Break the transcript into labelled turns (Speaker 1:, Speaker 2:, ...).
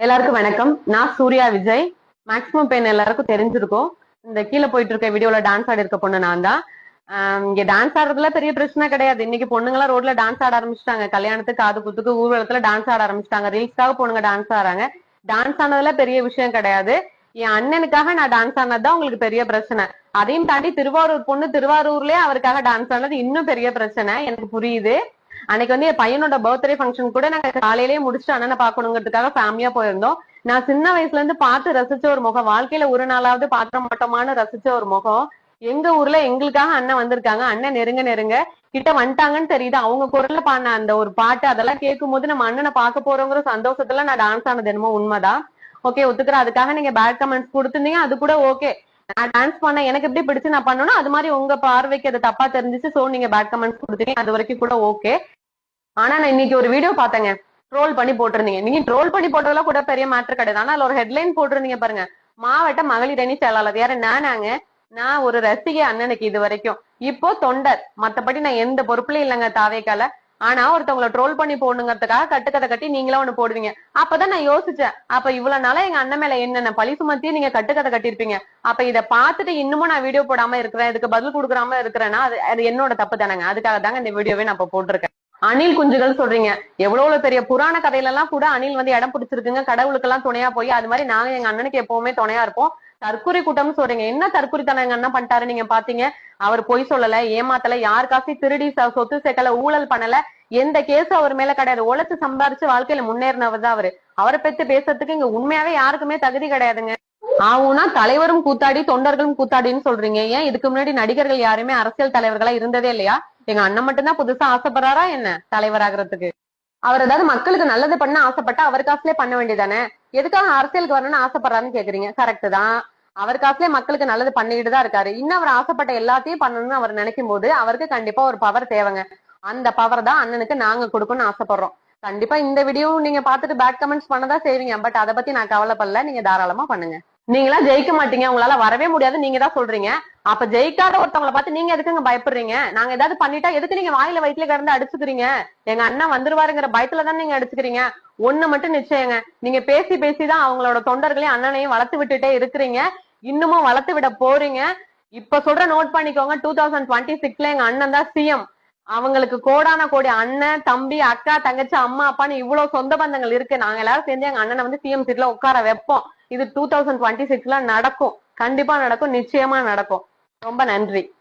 Speaker 1: எல்லாருக்கும் வணக்கம். நான் சூர்யா விஜய். மேக்ஸிமம் பெயின் எல்லாருக்கும் தெரிஞ்சிருக்கும். இந்த கீழே போயிட்டு இருக்க வீடியோல டான்ஸ் ஆடி இருக்க பொண்ணு நான் தான். ஆஹ் இங்க டான்ஸ் ஆடுறதுல பெரிய பிரச்சனை கிடையாது. இன்னைக்கு பொண்ணுங்களாம் ரோட்ல டான்ஸ் ஆட ஆரம்பிச்சிட்டாங்க. கல்யாணத்துக்கு காது குத்துக்கு ஊர்வலத்துல டான்ஸ் ஆட ஆரம்பிச்சிட்டாங்க. ரீல்ஸ்க்காக பொண்ணுங்க டான்ஸ் ஆடுறாங்க. டான்ஸ் ஆனதுல பெரிய விஷயம் கிடையாது. என் அண்ணனுக்காக நான் டான்ஸ் ஆனதுதான் உங்களுக்கு பெரிய பிரச்சனை. அதையும் தாண்டி திருவாரூர் பொண்ணு திருவாரூர்லயே அவருக்காக டான்ஸ் ஆனது இன்னும் பெரிய பிரச்சனை. எனக்கு புரியுது. அன்னைக்கு வந்து என் பையனோட பர்த்டே ஃபங்க்ஷன் கூட நாங்க காலையிலேயே முடிச்சுட்டு அண்ணனை பாக்கணுங்கிறதுக்காக ஃபேமிலியா போயிருந்தோம். நான் சின்ன வயசுல இருந்து பார்த்து ரசிச்ச ஒரு முகம் வாழ்க்கையில ஒரு நாளாவது பாத்திர மாட்டோமான்னு ரசிச்ச ஒரு முகம் எங்க ஊர்ல எங்களுக்காக அண்ணன் வந்திருக்காங்க. அண்ணன் நெருங்க நெருங்க கிட்ட வந்துட்டாங்கன்னு தெரியுது. அவங்க குரல்ல பாடின அந்த ஒரு பாட்டு அதெல்லாம் கேட்கும் போது நம்ம அண்ணனை பார்க்க போறோங்கிற சந்தோஷத்துல நான் டான்ஸ் ஆனது என்னமோ உண்மைதான். ஓகே ஒத்துக்கிறேன். அதுக்காக நீங்க பேட் கமெண்ட்ஸ் கொடுத்துருந்தீங்க. அது கூட ஓகே நான் டான்ஸ் பண்ண எனக்கு எப்படி பிடிச்சு நான் பண்ணணும் அது மாதிரி உங்க பார்வைக்கு அது தப்பா தெரிஞ்சிச்சு. சோ நீங்க பேட் கமெண்ட்ஸ் கொடுத்தீங்க. அது வரைக்கும் கூட ஓகே ஆனா நான் இன்னைக்கு ஒரு வீடியோ பார்த்தேங்க. ட்ரோல் பண்ணி போட்டிருந்தீங்க. நீங்க ட்ரோல் பண்ணி போட்டதெல்லாம் கூட பெரிய மேட்டர் கிடையாது. ஆனா அதுல ஒரு ஹெட்லைன் போட்டிருந்தீங்க பாருங்க. மாவட்ட மகளிர் அணி செயலாளர். யாரு நானாங்க. நான் ஒரு ரசிகை அண்ணனுக்கு இது வரைக்கும். இப்போ தொண்டர். மத்தபடி நான் எந்த பொறுப்புலயும் இல்லைங்க தாவேக்கால. ஆனா ஒருத்தவங்கள ட்ரோல் பண்ணி போடணுங்கிறதுக்காக கட்டுக்கதை கட்டி நீங்களா ஒண்ணு போடுவீங்க. அப்பதான் நான் யோசிச்சேன். அப்ப இவ்வளவு நாளா எங்க அண்ணன் மேல என்னென்ன பழி சுமத்தியே நீங்க கட்டுக்கதை கட்டிருப்பீங்க அப்ப இத பார்த்துட்டு இன்னமும் நான் வீடியோ போடாம இருக்கிறேன் இதுக்கு பதில் கொடுக்காம இருக்கிறேன்னா அது அது என்னோட தப்பு தானேங்க. அதுக்காக தாங்க இந்த வீடியோவே நான் இப்ப போட்டிருக்கேன். அணில் குஞ்சுகள் சொல்றீங்க. எவ்வளவு பெரிய புராண கதையில எல்லாம் கூட அணில் வந்து இடம் பிடிச்சிருக்குங்க. கடவுளுக்கு எல்லாம் துணையா போய் அது மாதிரி நாங்க எங்க அண்ணனுக்கு எப்பவுமே துணையா இருப்போம். தற்கொலை கூட்டம்னு சொல்றீங்க. என்ன தற்கொலை தனங்க என்ன பண்ணிட்டாரு நீங்க பாத்தீங்க? அவர் பொய் சொல்லல ஏமாத்தல யாருக்காசி திருடி சொத்து சேர்க்கல ஊழல் பண்ணல. எந்த கேஸும் அவர் மேல கிடையாது. உழைச்சு சம்பாரிச்சு வாழ்க்கையில முன்னேறினவர் தான் அவரு. அவரை பத்தி பேசுறதுக்கு இங்க உண்மையாவே யாருக்குமே தகுதி கிடையாதுங்க. ஆவுனா தலைவரும் கூத்தாடி தொண்டர்களும் கூத்தாடின்னு சொல்றீங்க. ஏன் இதுக்கு முன்னாடி நடிகர்கள் யாருமே அரசியல் தலைவர்களா இருந்ததே இல்லையா? எங்க அண்ணன் மட்டும்தான் புதுசா ஆசைப்படுறாரா என்ன தலைவராகிறதுக்கு? அவர் ஏதாவது மக்களுக்கு நல்லது பண்ண ஆசைப்பட்டா அவர் காசுலயே பண்ண வேண்டியதானே எதுக்காக அரசியலுக்கு வரணும்னு ஆசைப்படுறாருன்னு கேக்குறீங்க? கரெக்ட் தான். அவர் காசுலயே மக்களுக்கு நல்லது பண்ணிட்டு தான் இருக்காரு. இன்னும் அவர் ஆசைப்பட்ட எல்லாத்தையும் பண்ணணும்னு அவர் நினைக்கும் போது அவருக்கு கண்டிப்பா ஒரு பவர் தேவைங்க. அந்த பவர் தான் அண்ணனுக்கு நாங்க கொடுக்கணும்னு ஆசைப்படுறோம். கண்டிப்பா இந்த வீடியோ நீங்க பாத்துட்டு பேட் கமெண்ட்ஸ் பண்ணதான் செய்வீங்க. பட் அதை பத்தி நான் கவலைப்படல. நீங்க தாராளமா பண்ணுங்க. நீங்களா ஜெயிக்க மாட்டீங்க உங்களால வரவே முடியாது நீங்க தான் சொல்றீங்க. அப்ப ஜெயிக்காத ஒருத்தவங்களை பார்த்து நீங்க எதுக்குங்க பயப்படுறீங்க? நாங்க ஏதாவது பண்ணிட்டா எதுக்கு நீங்க வாயில வயிற்றுல கிடந்து அடிச்சுக்கிறீங்க? எங்க அண்ணன் வந்துருவாருங்கிற பயத்துல தான் நீங்க அடிச்சுக்கிறீங்க. ஒண்ணு மட்டும் நிச்சயங்க. நீங்க பேசி பேசி தான் அவங்களோட தொண்டர்களையும் அண்ணனையும் வளர்த்து விட்டுட்டே இருக்கிறீங்க. இன்னமும் வளர்த்து விட போறீங்க. இப்ப சொல்ற நோட் பண்ணிக்கோங்க. டூ தௌசண்ட் டுவெண்ட்டி சிக்ஸ்ல எங்க அண்ணன் தான் சிஎம் அவங்களுக்கு கோடான கோடி அண்ணன் தம்பி அக்கா தங்கச்சி அம்மா அப்பான்னு இவ்வளவு சொந்த பந்தங்கள் இருக்கு. நாங்க எல்லாரும் சேர்ந்து எங்க அண்ணனை வந்து சிஎம் சீட்ல உட்கார வைப்போம். இது டூ தௌசண்ட் டுவெண்ட்டி சிக்ஸ்ல நடக்கும். கண்டிப்பா நடக்கும். நிச்சயமா நடக்கும். ரொம்ப நன்றி.